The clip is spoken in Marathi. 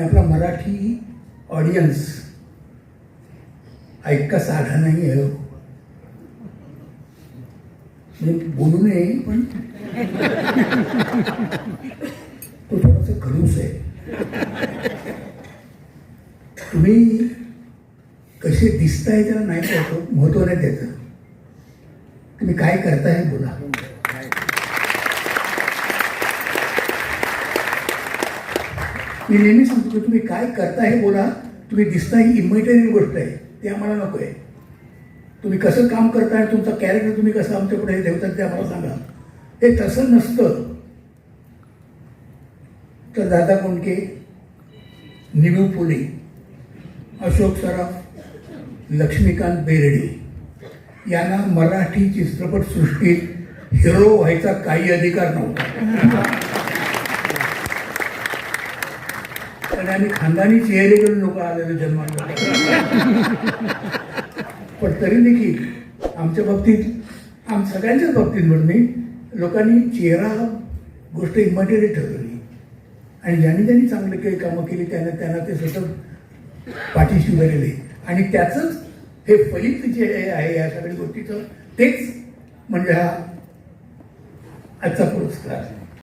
आणि आपला मराठी ऑडियन्स ऐकता साधा नाही आहे. म्हणजे बोलू नये पण तो थोडासा खडूस आहे. तुम्ही कसे दिसताय त्याला नाही कळतो महत्त्व नाही त्याचं. तुम्ही काय करताय बोला. मी नेहमी सांगतो की तुम्ही काय करताय हे बोला. तुम्ही दिसताय ही इमिटेरियल गोष्ट आहे. ते आम्हाला नको आहे तुम्ही कसं काम करताय तुमचा कॅरेक्टर तुम्ही कसं आमच्या पुढे ठेवतात ते आम्हाला सांगा. हे तसं नसतं. तर दादा कोंडके निमू फुले अशोक सराफ लक्ष्मीकांत बेर्डे यांना मराठी चित्रपटसृष्टीत हिरो व्हायचा काही अधिकार नव्हता. कारण आम्ही खानदानी चेहरे घेऊन लोक आलेले जन्माला. पण तरी देखील आमच्या बाबतीत आम सगळ्यांच्याच बाबतीत म्हणून मी लोकांनी चेहरा गोष्ट इमॅटेरियल ठरवली. आणि ज्यांनी ज्यांनी चांगले काही कामं केली त्यांना त्यांना ते सतत पाठीशी उभे राहिले आणि त्याचंच हे फलित जे आहे या सगळ्या गोष्टीचं तेच म्हणजे हा आजचा पुरस्कार.